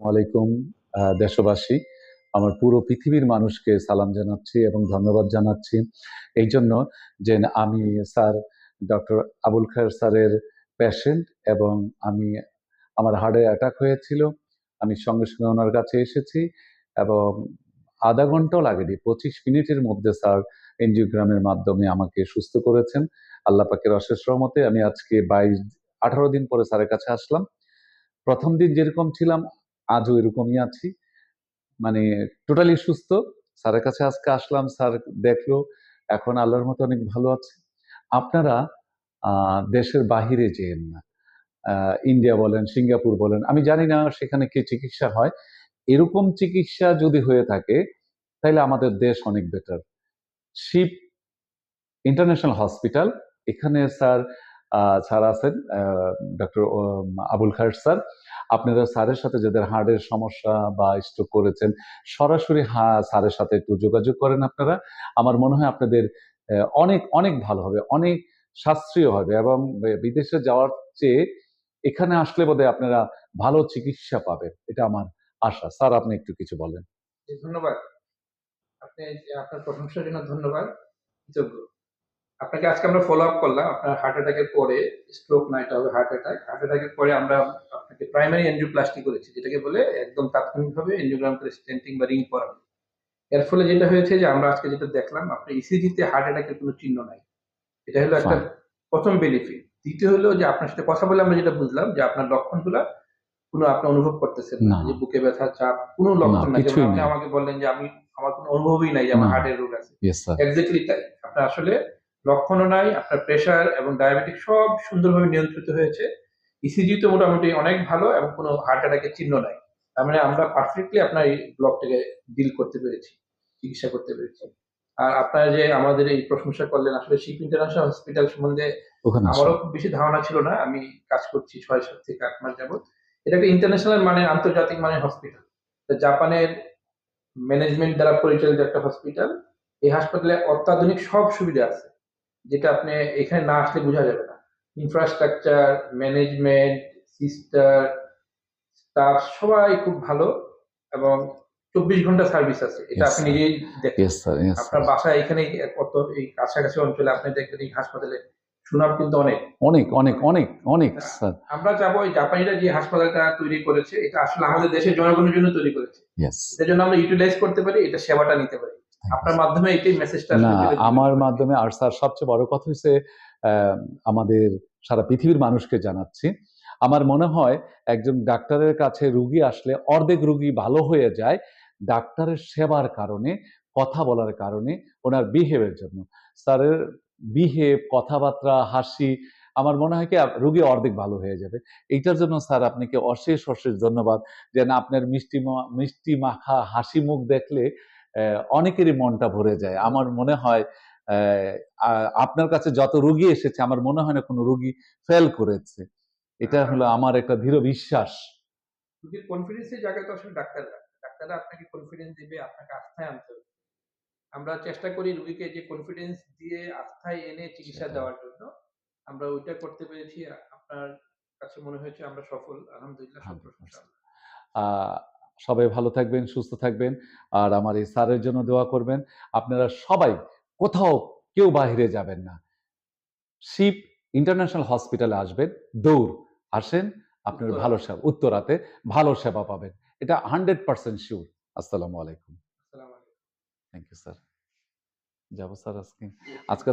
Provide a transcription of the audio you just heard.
আলাইকুম দেশবাসী। আমার পুরো পৃথিবীর মানুষকে সালাম জানাচ্ছি এবং ধন্যবাদ জানাচ্ছি। এই জন্য যে আমি স্যার ডক্টর আবুল খায়ের স্যারের পেশেন্ট এবং আমি, আমার হার্টে অ্যাটাক হয়েছিল। আমি সঙ্গে সঙ্গে ওনার কাছে এসেছি এবং আধা ঘন্টাও লাগেনি, পঁচিশ মিনিটের মধ্যে স্যার এনজিওগ্রামের মাধ্যমে আমাকে সুস্থ করেছেন। আল্লাহ পাকের অশেষ রহমতে আমি আজকে বাইশ, আঠারো দিন পরে স্যারের কাছে আসলাম। প্রথম দিন যেরকম ছিলাম আজও এরকমই আছি। মানে টোটালি সুস্থ। স্যারের কাছে আজকে আসলাম, স্যার দেখল, এখন আল্লাহর মতো অনেক ভালো আছে। আপনারা দেশের বাহিরে যেন না ইন্ডিয়া বলেন সিঙ্গাপুর বলেন, আমি জানি না সেখানে কি চিকিৎসা হয়। এরকম চিকিৎসা যদি হয়ে থাকে তাহলে আমাদের দেশ অনেক বেটার শিব ইন্টারন্যাশনাল হসপিটাল এখানে স্যার স্যার আছেন ডক্টর আবুল খায়ের স্যার। আপনারা স্যারের সাথে যাদের হার্টের সমস্যা বা স্ট্রোক করেছেন, সরাসরি হা, স্যারের সাথে একটু যোগাযোগ করেন আপনারা। আমার মনে হয় আপনাদের অনেক অনেক ভালো হবে, অনেক সাশ্রয় হবে এবং বিদেশে যাওয়ার চেয়ে এখানে আসলে বোধহয় আপনারা ভালো চিকিৎসা পাবেন, এটা আমার আশা। স্যার, আপনি একটু কিছু বলেন। ধন্যবাদ। আপনি আপনার প্রশংসার জন্য ধন্যবাদ। আপনাকে আজকে আমরা ফলো আপ করলাম আপনার হার্ট অ্যাটাকের পরে স্ট্রোক না এটা হবে হার্ট অ্যাটাক হার্ট অ্যাটাকের পরে আমরা আপনাকে প্রাইমারি এনজিওপ্লাস্টি করেছি যেটাকে বলে একদম তাৎক্ষণিকভাবে এনজিওগ্রাম করে স্টেন্টিং বা রিং করানো এর ফলে যেটা হয়েছে যে আমরা আজকে যেটা দেখলাম আপনার ইসিজিতে হার্ট অ্যাটাকের কোনো চিহ্ন নাই। এটা হলো একটা প্রথম বেনিফিট দ্বিতীয় হলো যে আপনার সাথে কথা বলে আমরা যেটা বুঝলাম যে আপনার লক্ষণগুলো কোনো আপনি অনুভব করতেছেন না। যে বুকে ব্যথা চাপ কোনো লক্ষণ নাই। যেমন আপনি আমাকে বললেন যে আমি আমার কোনো অনুভবই নাই যে আমার। হার্টের রোগ আছে। এক্স্যাক্টলি তাই। আপনার আসলে লক্ষণও নাই আপনার প্রেশার এবং ডায়াবেটিক সব সুন্দরভাবে নিয়ন্ত্রিত হয়েছে। ইসিজি তো মোটামুটি অনেক ভালো এবং কোনো হার্ট অ্যাটাকের চিহ্ন নাই। তার মানে আমরা পারফেক্টলি আপনার এই ব্লকটাকে ডিল করতে পেরেছি চিকিৎসা করতে পেরেছি। আর আপনারা যে আমাদের এই প্রশংসা করলেন আসলে শিপ ইন্টারন্যাশনাল হসপিটাল সম্বন্ধে আমারও খুব বেশি ধারণা ছিল না আমি কাজ করছি ছয় সাত থেকে আট মাস যাবত এটা একটা ইন্টারন্যাশনাল মানে আন্তর্জাতিক মানে হসপিটাল জাপানের ম্যানেজমেন্ট দ্বারা পরিচালিত একটা হসপিটাল এই হাসপাতালে অত্যাধুনিক সব সুবিধা আছে। যেটা আপনি এখানে না আসলে বোঝা যাবে না। ইনফ্রাস্ট্রাকচার ম্যানেজমেন্ট সিস্টার স্টাফ সবাই খুব ভালো এবং চব্বিশ ঘণ্টা সার্ভিস আছে। এটা আপনি নিজেই দেখেন। আপনার বাসা এখানে কত এই কাছাকাছি অঞ্চলে আপনি দেখবেন এই হাসপাতালে সুনাম কিন্তু অনেক। অনেক অনেক অনেক অনেক স্যার আমরা যাব এই জাপানিরা যে হাসপাতালটা তৈরি করেছে এটা আসলে আমাদের দেশের জনগণের জন্য তৈরি করেছে। এটার জন্য আমরা ইউটিলাইজ করতে পারি এটা সেবাটা নিতে পারি। আপনার মাধ্যমে মেসেজটা না আমার মাধ্যমে আর স্যার সবচেয়ে বড় কথা হচ্ছে আমাদের সারা পৃথিবীর মানুষকে জানাচ্ছি। আমার মনে হয় একজন ডাক্তারের কাছে রুগী আসলে অর্ধেক রুগী ভালো হয়ে যায় ডাক্তারের সেবার কারণে কথা বলার কারণে ওনার বিহেভের জন্য। স্যারের বিহেভ কথাবার্তা হাসি আমার মনে হয় কি রুগী অর্ধেক ভালো হয়ে যাবে। এইটার জন্য স্যার আপনাকে অশেষ অশেষ ধন্যবাদ। যেন আপনার মিষ্টি মিষ্টি মাখা হাসি মুখ দেখলে অনেকেরই মনটা ভরে যায়। আমার মনে হয় আপনার কাছে যত রুগী এসেছে আমার মনে হয় না কোনো রুগী ফেল করেছে। এটা হলো আমার একটা দৃঢ় বিশ্বাস। রোগীর কনফিডেন্সের জায়গায় তো আসলে ডাক্তার ডাক্তাররা আপনাকে কনফিডেন্স দিবে আপনাকে আস্থায় আনতে হবে। আমরা চেষ্টা করি রোগীকে যে কনফিডেন্স দিয়ে আস্থায় এনে চিকিৎসা দেওয়ার জন্য। আমরা ওইটা করতে পেরেছি আপনার কাছে মনে হয়েছে আমরা সফল। আলহামদুলিল্লাহ সব প্রশংসা। সবাই ভালো থাকবেন সুস্থ থাকবেন। আর আমার এই স্যারের জন্য দোয়া করবেন আপনারা সবাই কোথাও কেউ বাহিরে যাবেন না। শিপ ইন্টারন্যাশনাল হসপিটালে আসবেন দৌড় আসেন আপনার ভালো সেবা উত্তরাতে ভালো সেবা পাবেন। এটা হান্ড্রেড পার্সেন্ট শিওর। আসসালামু আলাইকুম। আসসালামু আলাইকুম। থ্যাংক ইউ স্যার যাব স্যার আজকে। আজকে